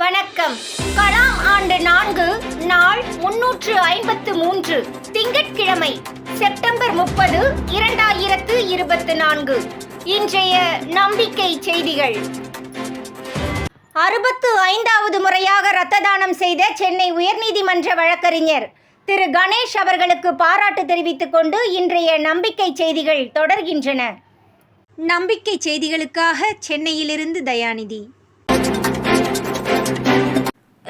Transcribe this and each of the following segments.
வணக்கம். கலாம் ஆண்டு நான்கு நாள் முன்னூற்று ஐம்பத்து மூன்று திங்கட்கிழமை செப்டம்பர் முப்பது இரண்டாயிரத்து இருபத்து நான்கு. இன்றைய நம்பிக்கை செய்திகள். அறுபத்து ஐந்தாவது முறையாக இரத்த தானம் செய்த சென்னை உயர்நீதிமன்ற வழக்கறிஞர் திரு கணேஷ் அவர்களுக்கு பாராட்டு தெரிவித்துக் கொண்டு இன்றைய நம்பிக்கை செய்திகள் தொடர்கின்றன. நம்பிக்கை செய்திகளுக்காக சென்னையிலிருந்து தயாநிதி.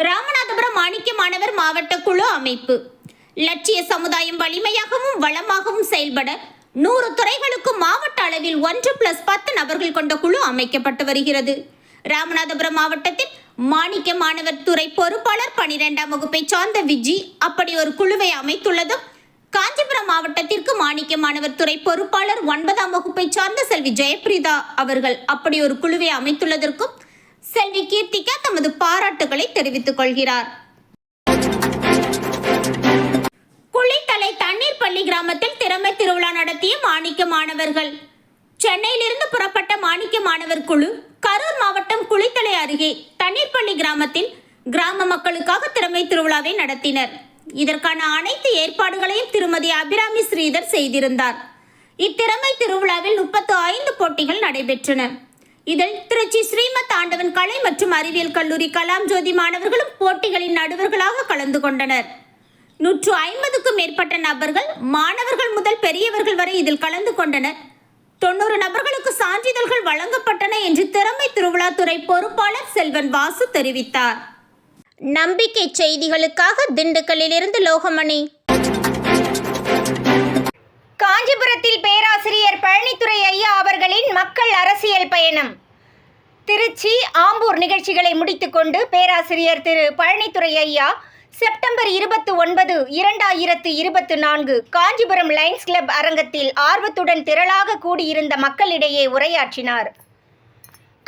ராமநாதபுரம் மாணிக்க மாணவர் மாவட்ட குழு அமைப்பு. லட்சிய சமுதாயம் வலிமையாகவும் வளமாகவும் செயல்பட நூறு துறைகளுக்கும் மாவட்ட அளவில் ஒன்று பிளஸ் பத்து நபர்கள் கொண்ட குழு அமைக்கப்பட்டு வருகிறது. ராமநாதபுரம் மாவட்டத்தில் மாணிக்க மாணவர் துறை பொறுப்பாளர் பனிரெண்டாம் வகுப்பை சார்ந்த விஜி அப்படி ஒரு குழுவை அமைத்துள்ளதும் காஞ்சிபுரம் மாவட்டத்திற்கு மாணிக்க மாணவர் துறை பொறுப்பாளர் ஒன்பதாம் வகுப்பை சார்ந்த செல்வி ஜெயபிரீதா அவர்கள் அப்படி ஒரு குழுவை அமைத்துள்ளதற்கும் செல்வி கீர்த்திகா தமது பாராட்டுகளை தெரிவித்துக் கொள்கிறார். குளித்தலை தண்ணீர் பள்ளி கிராமத்தில் திறமை திருவிழா நடத்திய மாணிக்க மாணவர்கள். சென்னையிலிருந்து புறப்பட்ட மாணிக்க மாணவர் குழு கரூர் மாவட்டம் குளித்தலை அருகே தண்ணீர்பள்ளி கிராமத்தில் கிராம மக்களுக்காக திறமை திருவிழாவை நடத்தினர். இதற்கான அனைத்து ஏற்பாடுகளையும் திருமதி அபிராமி ஸ்ரீதர் செய்திருந்தார். இத்திறமை திருவிழாவில் முப்பத்து ஐந்து போட்டிகள் நடைபெற்றன. இதில் திருச்சி ஸ்ரீமத் ஆண்டவன் கலை மற்றும் அறிவியல் கல்லூரி கலாம் ஜோதி மாணவர்களும் போட்டிகளின் நடுவர்களாக கலந்து கொண்டனர். நூற்று ஐம்பதுக்கும் மேற்பட்ட நபர்கள் மாணவர்கள் முதல் பெரியவர்கள் வரை இதில் கலந்து கொண்டனர். தொண்ணூறு நபர்களுக்கு சான்றிதழ்கள் வழங்கப்பட்டன என்று திறமை திருவிழாத்துறை பொறுப்பாளர் செல்வன் வாசு தெரிவித்தார். நம்பிக்கை செய்திகளுக்காக திண்டுக்கல்லிலிருந்து லோகமணி. காஞ்சிபுரத்தில் பேராசிரியர் பழனித்துறை ஐயா அவர்களின் மக்கள் அரசியல் பயணம். திருச்சி ஆம்பூர் நிகழ்ச்சிகளை முடித்துக்கொண்டு பேராசிரியர் திரு பழனித்துறை ஐயா செப்டம்பர் இருபத்தி ஒன்பது இரண்டாயிரத்து இருபத்து நான்கு காஞ்சிபுரம் லைன்ஸ் கிளப் அரங்கத்தில் ஆர்வத்துடன் திரளாக கூடியிருந்த மக்களிடையே உரையாற்றினார்.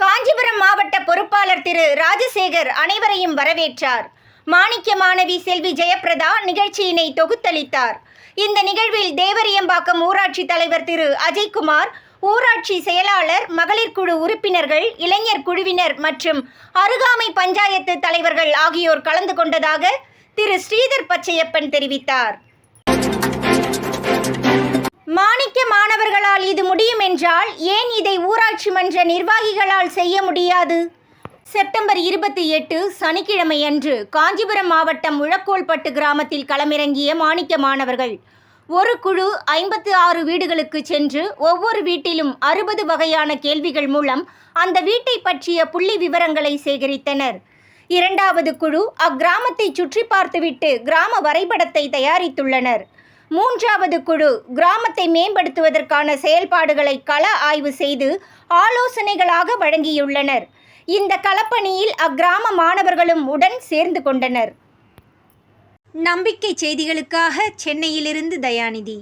காஞ்சிபுரம் மாவட்ட பொறுப்பாளர் திரு ராஜசேகர் அனைவரையும் வரவேற்றார். மாணிக்க மாணவி செல்வி ஜெயப்பிரதா நிகழ்ச்சியினை தொகுத்தளித்தார். இந்த நிகழ்வில் தேவரியம்பாக்கம் ஊராட்சி தலைவர் திரு அஜய்குமார் ஊராட்சி செயலாளர் மகளிர் குழு உறுப்பினர்கள் இளைஞர் குழுவினர் மற்றும் அருகாமை பஞ்சாயத்து தலைவர்கள் ஆகியோர் கலந்து கொண்டதாக திரு ஸ்ரீதர் பச்சையப்பன் தெரிவித்தார். மாணிக்க மாணவர்களால் இது முடியும் என்றால் ஏன் இதை ஊராட்சி மன்ற நிர்வாகிகளால் செய்ய முடியாது? செப்டம்பர் இருபத்தி எட்டு சனிக்கிழமை அன்று காஞ்சிபுரம் மாவட்டம் முழக்கோல்பட்டு கிராமத்தில் களமிறங்கிய மாணிக்க மாணவர்கள் ஒரு குழு ஐம்பத்து ஆறு வீடுகளுக்கு சென்று ஒவ்வொரு வீட்டிலும் அறுபது வகையான கேள்விகள் மூலம் அந்த வீட்டை பற்றிய புள்ளி விவரங்களை சேகரித்தனர். இரண்டாவது குழு அக்கிராமத்தை சுற்றி பார்த்துவிட்டு கிராம வரைபடத்தை தயாரித்துள்ளனர். மூன்றாவது குழு கிராமத்தை மேம்படுத்துவதற்கான செயல்பாடுகளை கள ஆய்வு செய்து ஆலோசனைகளாக வழங்கியுள்ளனர். இந்த களப்பணியில் அக்கிராம மாணவர்களும் உடன் சேர்ந்து கொண்டனர். நம்பிக்கை செய்திகளுக்காக சென்னையிலிருந்து தயாநிதி.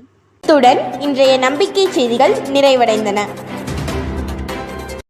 இத்துடன் இன்றைய நம்பிக்கை செய்திகள் நிறைவடைந்தன.